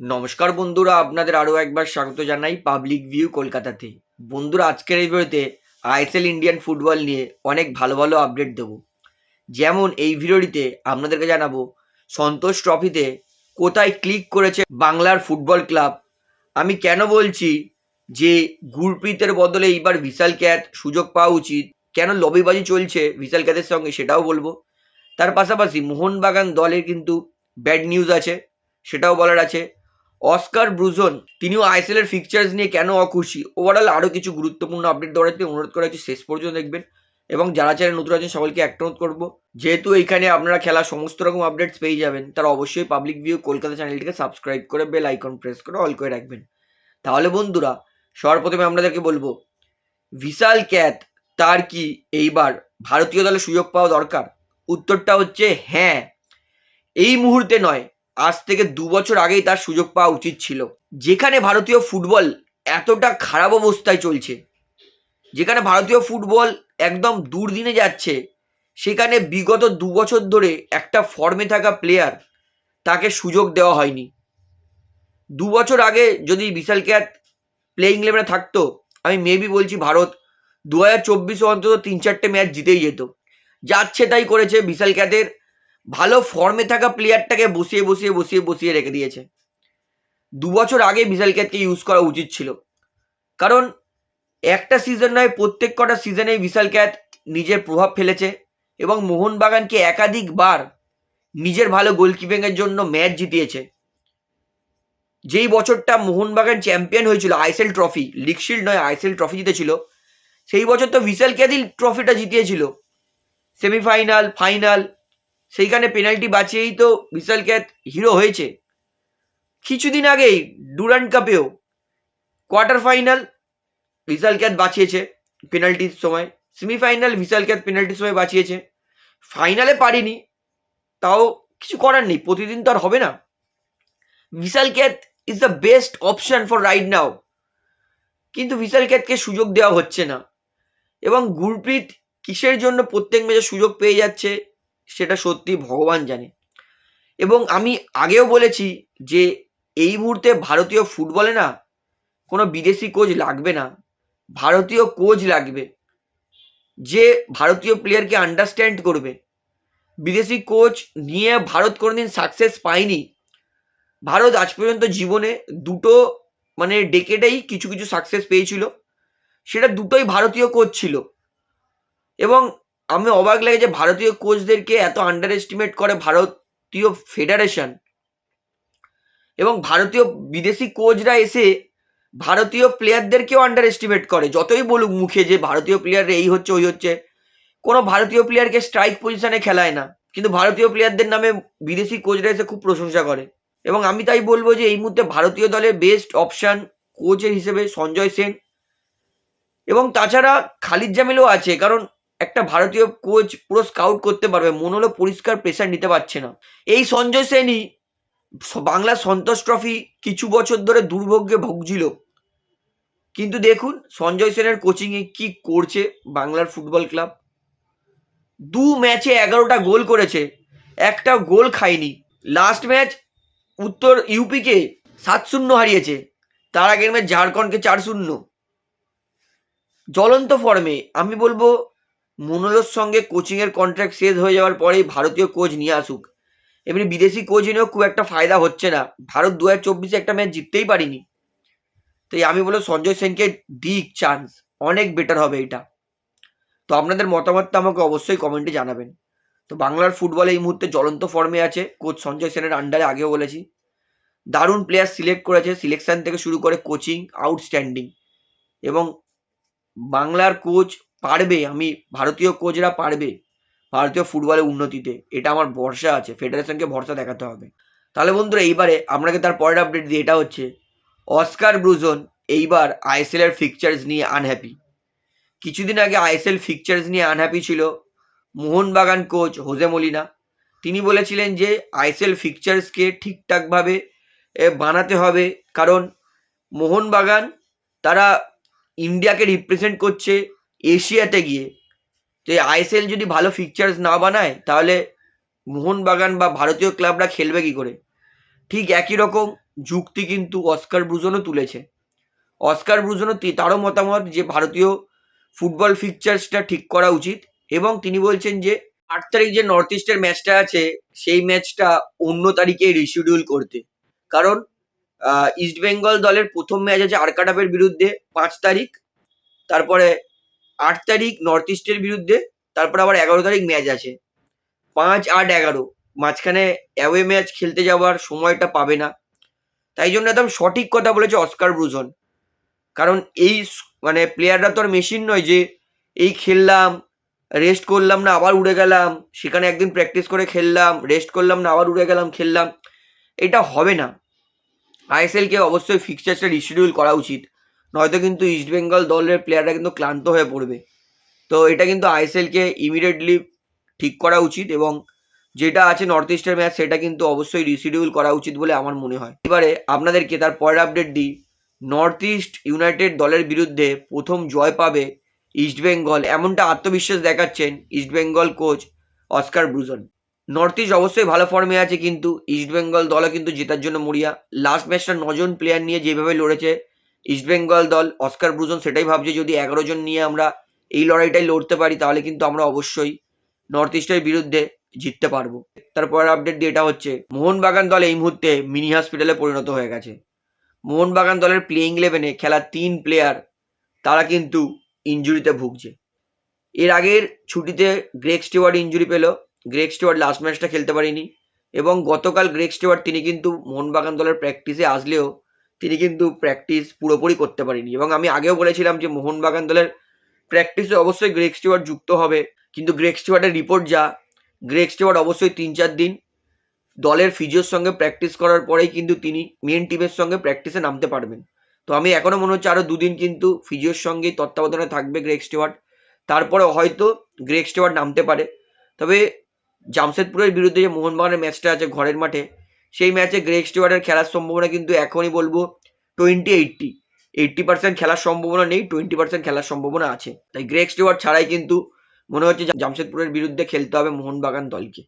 নমস্কার বন্ধুরা, আপনাদের আরও একবার স্বাগত জানাই পাবলিক ভিউ কলকাতাতে। বন্ধুরা, আজকের এই ভিডিওতে আইএসএল ইন্ডিয়ান ফুটবল নিয়ে অনেক ভালো ভালো আপডেট দেব। যেমন এই ভিডিওটিতে আপনাদেরকে জানাব, সন্তোষ ট্রফিতে কোথায় ক্লিক করেছে বাংলার ফুটবল ক্লাব আমি কেন বলছি যে গুরপ্রীতের বদলে এইবার বিশাল ক্যাত সুযোগ পাওয়া উচিত? কেন লবিবাজি চলছে বিশাল ক্যাতের সঙ্গে সেটাও বলব। তার পাশাপাশি মোহনবাগান দলের কিন্তু ব্যাড নিউজ আছে, সেটাও বলার আছে। অস্কার ব্রুজন, তিনিও আইএসএল এর ফিকচার্স নিয়ে কেন অখুশি? ওভারঅল আরও কিছু গুরুত্বপূর্ণ আপডেট দেওয়ার জন্য অনুরোধ করা হচ্ছে, শেষ পর্যন্ত দেখবেন। এবং যারা চ্যানেল নতুন আছেন, সকলকে একটা অনুরোধ করব, যেহেতু এখানে আপনারা খেলা সমস্ত রকম আপডেটস পেয়ে যাবেন, তারা অবশ্যই পাবলিক ভিউ কলকাতা চ্যানেলটিকে সাবস্ক্রাইব করে বেল আইকন প্রেস করে অল করে রাখবেন। তাহলে বন্ধুরা সবার প্রথমে আপনাদেরকে বলব, বিশাল ক্যাথ তার কি এইবার ভারতীয় দলে সুযোগ পাওয়া দরকার? উত্তরটা হচ্ছে হ্যাঁ। এই মুহূর্তে নয় আজ থেকে দু বছর আগেই তার সুযোগ পাওয়া উচিত ছিল। যেখানে ভারতীয় ফুটবল এতটা খারাপ অবস্থায় চলছে, যেখানে ভারতীয় ফুটবল একদম দুর্দিনে যাচ্ছে, সেখানে বিগত দু বছর ধরে একটা ফর্মে থাকা প্লেয়ার তাকে সুযোগ দেওয়া হয়নি। দু বছর আগে যদি বিশাল ক্যাট প্লেইং ইলেভেনে থাকতো, আমি মেবি বলছি ভারত দু হাজার চব্বিশে অন্তত তিন চারটে ম্যাচ জিতেই যেত। যাচ্ছে তাই করেছে বিশাল ক্যাটের ভালো ফর্মে থাকা প্লেয়ারটাকে বসিয়ে বসিয়ে বসিয়ে বসিয়ে রেখে দিয়েছে। দু বছর আগে বিশাল ক্যাটকে ইউজ করা উচিত ছিল। কারণ একটা সিজন নয়, প্রত্যেক কটা সিজনেই বিশাল ক্যাট নিজের প্রভাব ফেলেছে এবং মোহনবাগানকে একাধিকবার নিজের ভালো গোলকিপিংয়ের জন্য ম্যাচ জিতিয়েছে। যেই বছরটা মোহনবাগান চ্যাম্পিয়ন হয়েছিল আইসেল ট্রফি লিগশিল্ড নয় আইসেল ট্রফি জিতেছিল, সেই বছর তো বিশাল ক্যাদিল ট্রফিটা জিতিয়েছিল। সেমিফাইনাল ফাইনাল সেইখানে পেনাল্টি বাঁচিয়েই তো বিশাল ক্যাথ হিরো হয়েছে। কিছুদিন আগেই ডুরান্ড কাপেও কোয়ার্টার ফাইনাল বিশাল ক্যাথ বাঁচিয়েছে পেনাল্টির সময়। সেমিফাইনাল বিশাল ক্যাথ পেনাল্টির সময় বাঁচিয়েছে। ফাইনালে পারিনি, তাও কিছু করার নেই, প্রতিদিন তো আর হবে না। Vishal Kaith is the best option for right now কিন্তু বিশাল ক্যাতকে সুযোগ দেওয়া হচ্ছে না। এবং গুরপ্রীত কিসের জন্য প্রত্যেক ম্যাচে সুযোগ পেয়ে যাচ্ছে? সেটা সত্যি ভগবান জানে। এবং আমি আগেও বলেছি যে এই মুহূর্তে ভারতীয় ফুটবলে না কোনো বিদেশি কোচ লাগবে না, ভারতীয় কোচ লাগবে, যে ভারতীয় প্লেয়ারকে আন্ডারস্ট্যান্ড করবে। বিদেশি কোচ নিয়ে ভারত কোনোদিন সাকসেস পায়নি। ভারত আজ পর্যন্ত জীবনে দুটো মানে ডেকেটেই কিছু কিছু সাকসেস পেয়েছিল। সেটা দুটোই ভারতীয় কোচ ছিল। এবং আমি অবাক লাগে যে ভারতীয় কোচদেরকে এত আন্ডার এস্টিমেট করে ভারতীয় ফেডারেশন এবং ভারতীয় বিদেশি কোচরা এসে ভারতীয় প্লেয়ারদেরকেও আন্ডার এস্টিমেট করে। যতই বলুক মুখে যে ভারতীয় প্লেয়ার এই হচ্ছে, ওই হচ্ছে, কোনো ভারতীয় প্লেয়ারকে স্ট্রাইক পজিশনে খেলায় না। কিন্তু ভারতীয় প্লেয়ারদের নামে বিদেশি কোচরা এসে খুব প্রশংসা করে। এবং আমি তাই বলব যে এই মুহূর্তে ভারতীয় দলের বেস্ট অপশান কোচের হিসেবে সঞ্জয় সেন এবং তাছাড়া খালিদ জামিলও আছে। কারণ একটা ভারতীয় কোচ পুরো স্কাউট করতে পারবে মন হলো পরিষ্কার প্রেশার নিতে পারছে না। এই সঞ্জয় সেনই বাংলা সন্তোষ ট্রফি কিছু বছর ধরে দুর্ভোগ্যে ভুগছিল। কিন্তু দেখুন, সঞ্জয় সেনের কোচিংয়ে কি করছে বাংলার ফুটবল ক্লাব দু ম্যাচে এগারোটা গোল করেছে, একটা গোল খায়নি। লাস্ট ম্যাচ উত্তর ইউপিকে সাত শূন্য হারিয়েছে, তার আগের ম্যাচ ঝাড়খণ্ডকে চার শূন্য। জ্বলন্ত ফর্মে আমি বলব মনোলোর সঙ্গে কোচিংয়ের কন্ট্রাক্ট শেষ হয়ে যাওয়ার পরেই ভারতীয় কোচ নিয়ে আসুক। এমনি বিদেশি কোচ এনেও খুব একটা ফায়দা হচ্ছে না। ভারত দু হাজার চব্বিশে একটা ম্যাচ জিততেই পারিনি। তাই আমি বলব, সঞ্জয় সেনকে দিক চান্স অনেক বেটার হবে এটা। তো আপনাদের মতামতটা আমাকে অবশ্যই কমেন্টে জানাবেন। তো বাংলার ফুটবল এই মুহূর্তে জ্বলন্ত ফর্মে আছে। কোচ সঞ্জয় সেনের আন্ডারে আগেও বলেছি। দারুণ প্লেয়ার সিলেক্ট করেছে। সিলেকশন থেকে শুরু করে কোচিং আউটস্ট্যান্ডিং এবং বাংলার কোচ পারবে, আমি ভারতীয় কোচরা পারবে ভারতীয় ফুটবলের উন্নতিতে। এটা আমার ভরসা আছে, ফেডারেশনকে ভরসা দেখাতে হবে। তাহলে বন্ধুরা, এইবারে আপনাকে তার পরের আপডেট দিয়ে এটা হচ্ছে অস্কার ব্রুজন এইবার আইএসএল এর ফিকচার্স নিয়ে আনহ্যাপি কিছুদিন আগে আইএসএল ফিকচার্স নিয়ে আনহ্যাপি ছিল মোহনবাগান কোচ হোজে মলিনা। তিনি বলেছিলেন যে আইএসএল ফিকচার্সকে ঠিকঠাকভাবে বানাতে হবে। কারণ মোহনবাগান তারা ইন্ডিয়াকে রিপ্রেজেন্ট করছে এশিয়াতে গিয়ে। তো এই আইএসএল যদি ভালো ফিকচার্স না বানায়, তাহলে মোহনবাগান বা ভারতীয় ক্লাবরা খেলবে কি করে? ঠিক একই রকম যুক্তি কিন্তু অস্কার ব্রুজনও তুলেছে। অস্কার ব্রুজনও তারও মতামত যে ভারতীয় ফুটবল ফিকচার্সটা ঠিক করা উচিত এবং তিনি বলছেন যে, আট তারিখ যে নর্থ ইস্টের ম্যাচটা আছে, সেই ম্যাচটা অন্য তারিখে রিশিডিউল করতে। কারণ ইস্ট বেঙ্গল দলের প্রথম ম্যাচ আছে আরকাটাপের বিরুদ্ধে পাঁচ তারিখ। তারপরে আট তারিখ নর্থ ইস্টের বিরুদ্ধে, তারপর আবার এগারো তারিখ ম্যাচ আছে। পাঁচ আট এগারো, মাঝখানে অ্যাওয়ে ম্যাচ খেলতে যাওয়ার সময়টা পাবে না। তাই জন্য একদম সঠিক কথা বলেছে অস্কার ব্রুজন। কারণ এই মানে প্লেয়াররা তো আর মেশিন নয় যে, এই খেললাম রেস্ট করলাম না, আবার উড়ে গেলাম, সেখানে একদিন প্র্যাকটিস করে খেললাম রেস্ট করলাম না, আবার উড়ে গেলাম, খেললাম, এটা হবে না। আইএসএলকে অবশ্যই ফিক্সচারটা রিশিডিউল করা উচিত। নয়তো কিন্তু ইস্টবেঙ্গল দলের প্লেয়াররা কিন্তু ক্লান্ত হয়ে পড়বে। তো এটা কিন্তু আইএসএলকে ইমিডিয়েটলি ঠিক করা উচিত এবং যেটা আছে নর্থ ইস্টের ম্যাচ সেটা কিন্তু অবশ্যই রিশিডিউল করা উচিত বলে আমার মনে হয়। এবারে আপনাদেরকে তার পরের আপডেট দিই। নর্থ ইস্ট ইউনাইটেড দলের বিরুদ্ধে প্রথম জয় পাবে ইস্টবেঙ্গল এমনটা আত্মবিশ্বাস দেখাচ্ছেন East Bengal coach Oscar Bruzon north east অবশ্যই ভালো ফর্মে আছে কিন্তু ইস্টবেঙ্গল দলও কিন্তু জেতার জন্য মরিয়া। লাস্ট ম্যাচটা নজন প্লেয়ার নিয়ে যেভাবে লড়েছে ইস্টবেঙ্গল দল অস্কার ব্রুজন সেটাই ভাবছে যদি এগারো জন নিয়ে আমরা এই লড়াইটাই লড়তে পারি, তাহলে কিন্তু আমরা অবশ্যই নর্থ ইস্টের বিরুদ্ধে জিততে পারব। তারপর আপডেট দিয়ে এটা হচ্ছে, মোহনবাগান দল এই মুহূর্তে মিনি হসপিটালে পরিণত হয়ে গেছে। মোহনবাগান দলের প্লেইং ইলেভেনে খেলা তিন প্লেয়ার তারা কিন্তু ইঞ্জুরিতে ভুগছে। এর আগের ছুটিতে গ্রেক স্টিওয়ার্ড ইঞ্জুরি পেল। গ্রেক স্টিওয়ার্ড লাস্ট ম্যাচটা খেলতে পারেনি। এবং গতকাল গ্রেক স্টিওয়ার্ড তিনি কিন্তু মোহনবাগান দলের প্র্যাকটিসে আসলেও তিনি কিন্তু প্র্যাকটিস পুরোপুরি করতে পারেনি। এবং আমি আগেও বলেছিলাম যে মোহনবাগান দলের প্র্যাকটিসে অবশ্যই গ্রেক স্টিওয়ার্ড যুক্ত হবে। কিন্তু গ্রেক স্টিওয়ার্ডের রিপোর্ট যা গ্রেক স্টিওয়ার্ড অবশ্যই তিন চার দিন দলের ফিজিওর সঙ্গে প্র্যাকটিস করার পরেই কিন্তু তিনি মেন টিমের সঙ্গে প্র্যাকটিসে নামতে পারবেন। তো আমি এখনও মনে হচ্ছে আরও দুদিন কিন্তু ফিজিওর সঙ্গে তত্ত্বাবধানে থাকবে গ্রেক স্টিওয়ার্ড তারপরে হয়তো গ্রেক স্টিওয়ার্ড নামতে পারে। তবে জামশেদপুরের বিরুদ্ধে যে মোহনবাগানের ম্যাচটা আছে ঘরের মাঠে সেই ম্যাচে গ্রেক স্টিওয়ার্ডের খেলার সম্ভাবনা কিন্তু এখনই বলব টোয়েন্টি এইট্টি এইট্টি পার্সেন্ট খেলার সম্ভাবনা নেই টোয়েন্টি পার্সেন্ট খেলার সম্ভাবনা আছে। তাই গ্রেক স্টিওয়ার্ড ছাড়াই কিন্তু মনে হচ্ছে জামশেদপুরের বিরুদ্ধে খেলতে হবে মোহনবাগান দলকে।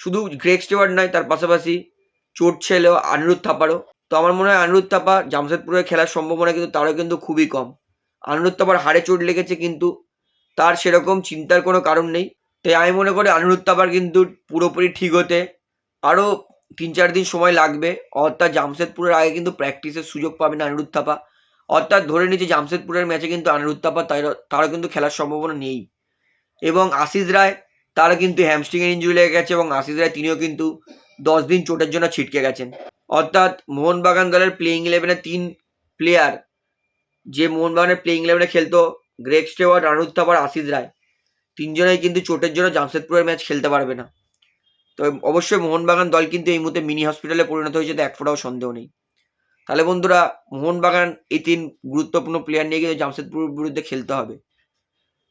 শুধু গ্রেক স্টিওয়ার্ড নয়, তার পাশাপাশি চোট ছিল আনিরুদ্ধ থাপারও তো আমার মনে হয় আনিরুদ্ধ থাপা জামশেদপুরে খেলার সম্ভাবনা কিন্তু তারও কিন্তু খুবই কম। আনিরুদ্ধ থাপার হাড়ে চোট লেগেছে কিন্তু তার সেরকম চিন্তার কোনো কারণ নেই। তাই আমি মনে করি আনিরুদ্ধ থাপার কিন্তু পুরোপুরি ঠিক হতে আরও তিন চার দিন সময় লাগবে। অর্থাৎ জামশেদপুরের আগে কিন্তু প্র্যাকটিসের সুযোগ পাবে না অনিরুদ্ধ থাপা অর্থাৎ ধরে নিচ্ছি জামশেদপুরের ম্যাচে কিন্তু অনিরুদ্ধ থাপা তার তারও কিন্তু খেলার সম্ভাবনা নেই। এবং আশিস রায়, তারা কিন্তু হ্যামস্ট্রিংয়ের ইঞ্জুরি লেগে গেছে এবং আশিস রায় তিনিও কিন্তু দশ দিন চোটের জন্য ছিটকে গেছেন। অর্থাৎ মোহনবাগান দলের প্লেইং ইলেভেনে তিন প্লেয়ার যে মোহনবাগানের প্লেইং ইলেভেনে খেলতো গ্রেক স্টেওয়ার্ড অনিরুদ্ধ থাপা আর আশিস রায়, তিনজনেই কিন্তু চোটের জন্য জামশেদপুরের ম্যাচ খেলতে পারবে না। তো অবশ্যই মোহনবাগান দল কিন্তু এই মুহূর্তে মিনি হসপিটালে পরিণত হয়েছে, তো এক ফোঁটাও সন্দেহ নেই। তাহলে বন্ধুরা, মোহনবাগান এই তিন গুরুত্বপূর্ণ প্লেয়ার নিয়ে কিন্তু জামশেদপুরের বিরুদ্ধে খেলতে হবে।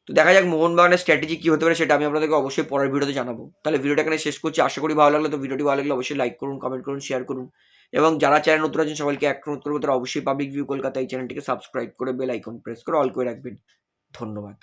তো দেখা যাক মোহনবাগানের স্ট্র্যাটেজি কী হতে পারে, সেটা আমি আপনাদেরকে অবশ্যই পরের ভিডিওতে জানাব। তাহলে ভিডিওটা এখানে শেষ করছি। আশা করি ভালো লাগল, তো ভিডিওটি ভালো লাগলে অবশ্যই লাইক করুন কমেন্ট করুন শেয়ার করুন। এবং যারা চ্যানেল নতুন আছেন, সবাইকে এক অনুরোধ করব, তারা অবশ্যই পাবলিক ভিউ কলকাতা এই চ্যানেলটিকে সাবস্ক্রাইব করে বেল আইকন প্রেস করে অল করে রাখবেন। ধন্যবাদ।